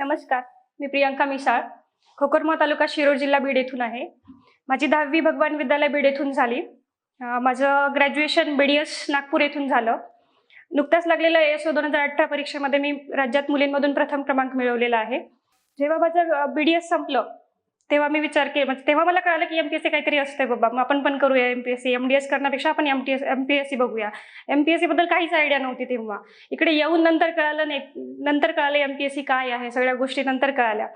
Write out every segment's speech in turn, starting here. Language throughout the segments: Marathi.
नमस्कार मी प्रियांका मिसाळ. खोकरमा तालुका शिरोळ जिल्हा बीड येथून आहे. माझी दहावी भगवान विद्यालय बीड येथून झाली. माझं graduation B D S Nagpur येथून झालं. नुकत्याच लागलेल्या एस ओ दोन हजार अठरा परीक्षेमध्ये मी राज्यात मुलींमधून प्रथम क्रमांक मिळवलेला आहे. जेव्हा माझं बी डी एस संपलं तेव्हा मी विचार केला म्हणजे तेव्हा मला कळालं की एम पी एस सी काहीतरी असते बाबा. मग आपण पण करूया M P S C M D S करण्यापेक्षा आपण M T S M P S C बघूया. एम पी एस सीबद्दल काहीच आयडिया नव्हती तेव्हा. इकडे येऊन नंतर कळालं नाही. नंतर कळालं एम पी एस सी काय आहे सगळ्या गोष्टी नंतर कळाल्या.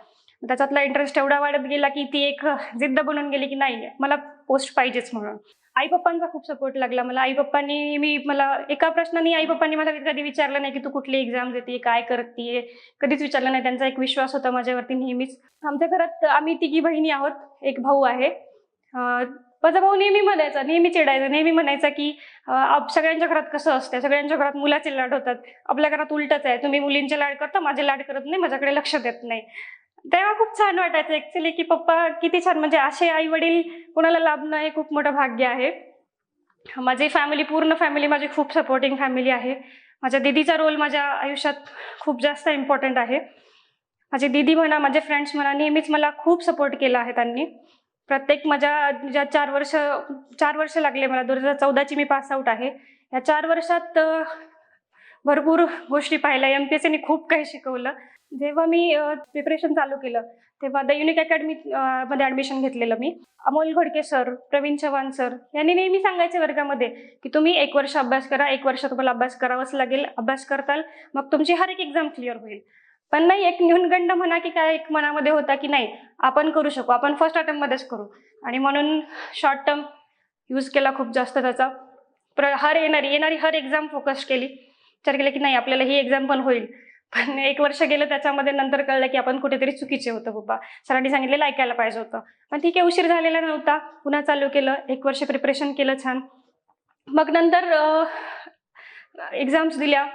त्याच्यातला इंटरेस्ट एवढा वाढत गेला की ती एक जिद्द बनून गेली की नाही मला पोस्ट पाहिजेच म्हणून. आई पप्पांचा खूप सपोर्ट लागला मला. आई पप्पांनी मी मला एका प्रश्नाने आई पप्पांनी मला कधी विचारलं नाही की तू कुठली एक्झाम देते काय करते कधीच विचारलं नाही. त्यांचा एक विश्वास होता माझ्यावरती नेहमीच. आमच्या घरात आम्ही तिघी बहिणी आहोत. एक भाऊ आहे. माझा भाऊ नेहमी म्हणायचा नेहमी चिडायचा नेहमी म्हणायचा की सगळ्यांच्या घरात कसं असतं सगळ्यांच्या घरात मुलाचे लाड होतात. आपल्या घरात उलटच आहे. तुम्ही मुलींचे लाड करता माझे लाड करत नाही माझ्याकडे लक्ष देत नाही. तेव्हा खूप छान वाटायचं. ऍक्च्युली की पप्पा किती छान. म्हणजे असे आई वडील कोणाला लाभणं हे खूप मोठं भाग्य आहे. माझी फॅमिली पूर्ण फॅमिली माझी खूप सपोर्टिंग फॅमिली आहे. माझ्या दिदीचा रोल माझ्या आयुष्यात खूप जास्त इम्पॉर्टंट आहे. माझी दिदी म्हणा माझे फ्रेंड्स म्हणा नेहमीच मला खूप सपोर्ट केला आहे त्यांनी. प्रत्येक माझ्या ज्या चार वर्ष चार वर्ष लागले मला दोन हजार चौदाची मी पास आऊट आहे. या चार वर्षात भरपूर गोष्टी पाहिल्या एम पी एस सीने खूप काही शिकवलं. जेव्हा मी प्रिपरेशन चालू केलं तेव्हा द युनिक अकॅडमी मध्ये ॲडमिशन घेतलेलं मी. अमोल घोडके सर प्रवीण चव्हाण सर यांनी नेहमी सांगायचे वर्गामध्ये की तुम्ही एक वर्ष अभ्यास करा एक वर्ष तुम्हाला अभ्यास करावाच लागेल अभ्यास करताल मग तुमची हर एक एक्झाम क्लिअर होईल. पण नाही एक न्यूनगंड म्हणा की काय एक मनामध्ये होता की नाही आपण करू शकू आपण फर्स्ट अटेम्प्टमध्येच करू. आणि म्हणून शॉर्ट टर्म यूज केला खूप जास्त त्याचा. प्र हर येणारी येणारी हर एक्झाम फोकस केली. विचार केला की नाही आपल्याला ही एक्झाम पण होईल. पण एक वर्ष गेलं त्याच्यामध्ये नंतर कळलं की आपण कुठेतरी चुकीचे होतं बाबा. सरांनी सांगितलेलं ऐकायला पाहिजे होतं. पण ठीक आहे उशीर झालेला नव्हता. पुन्हा चालू केलं. एक वर्ष प्रिपरेशन केलं छान. मग नंतर एक्झाम्स दिल्या.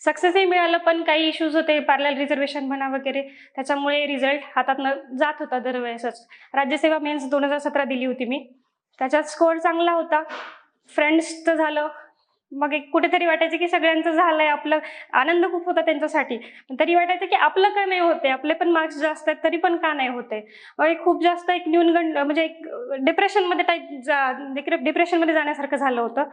सक्सेसही मिळालं पण काही इश्यूज होते. पार्लर रिझर्वेशन म्हणा वगैरे. त्याच्यामुळे रिझल्ट हातातनं जात होता दरवेळेसच. राज्यसेवा मेन्स दोन हजार सतरा दिली होती मी. त्याच्यात स्कोअर चांगला होता. फ्रेंड्सचं झालं. मग एक कुठेतरी वाटायचं की सगळ्यांचं झालंय आपलं आनंद खूप होता त्यांच्यासाठी. तरी वाटायचं की आपलं का नाही होते आपले पण मार्क्स जास्त आहेत तरी पण का नाही होते मग एक खूप जास्त एक न्यूनगंड म्हणजे एक डिप्रेशनमध्ये टाईप जा डिप्रेशनमध्ये जाण्यासारखं झालं होतं.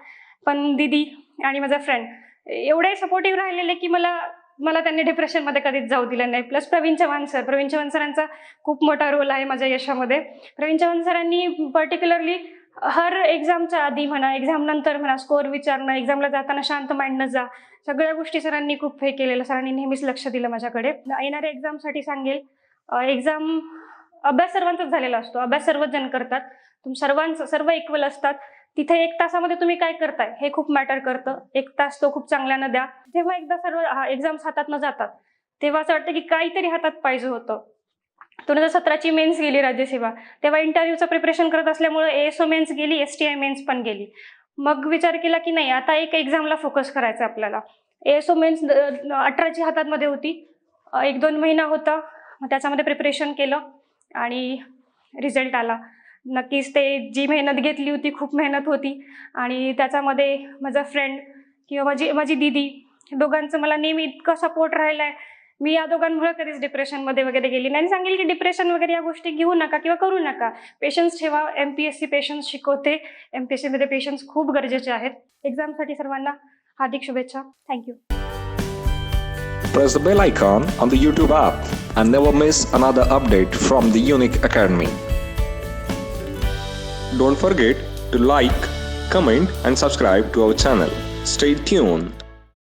पण दिदी आणि माझा फ्रेंड एवढे सपोर्टिव्ह राहिलेले की मला मला त्यांनी डिप्रेशनमध्ये कधीच जाऊ दिलं नाही. प्लस प्रवीण चव्हाण सर प्रवीण चव्हाण सरांचा खूप मोठा रोल आहे माझ्या यशामध्ये. प्रवीण चव्हाण सरांनी पर्टिक्युलरली हर एक्झामच्या आधी म्हणा एक्झाम नंतर म्हणा स्कोअर विचारणं एक्झामला जाताना शांत मांडणं जा. सगळ्या गोष्टी सरांनी खूप हे केलेलं सरांनी नेहमीच लक्ष दिलं माझ्याकडे. येणाऱ्या एक्झामसाठी सांगेल एक्झाम अभ्यास सर्वांचाच झालेला असतो. अभ्यास सर्वच जण करतात. तुम सर्वांचं सर्व इक्वल असतात. तिथे एक तासामध्ये तुम्ही काय करताय हे खूप मॅटर करतं. एक तास तो खूप चांगल्यानं द्या. जेव्हा एकदा सर्व एक्झाम्स हातातनं जातात. तेव्हा असं वाटतं की काहीतरी हातात पाहिजे होतं. दोन हजार सतराची मेन्स गेली राज्यसेवा. तेव्हा इंटरव्ह्यूचं प्रिपरेशन करत असल्यामुळे एएसओ मेन्स गेली एस टी आय मेन्स पण गेली. मग विचार केला की नाही आता एक एक्झामला फोकस करायचा आपल्याला. एएसओ मेन्स अठराची हातातमध्ये होती. एक दोन महिना होता. मग त्याच्यामध्ये प्रिपरेशन केलं आणि रिझल्ट आला. नक्कीच ते जी मेहनत घेतली होती खूप मेहनत होती. आणि त्याच्यामध्ये माझा फ्रेंड किंवा माझी माझी दिदी दोघांचं मला नेहमी इतकं सपोर्ट राहिला आहे मी या दोघांमुळे कधीच डिप्रेशनमध्ये वगैरे गेली नाही सांगेल की डिप्रेशन वगैरे या गोष्टी घेऊ नका किंवा करू नका पेशन्स ठेवा M P S C patience शिकवते एम पी एस सीमध्ये पेशन्स खूप गरजेचे आहेत एक्झामसाठी सर्वांना हार्दिक शुभेच्छा thank you Press the bell icon on the YouTube app and never miss another update from the Unique Academy. Don't forget to like, comment, and subscribe to our channel. Stay tuned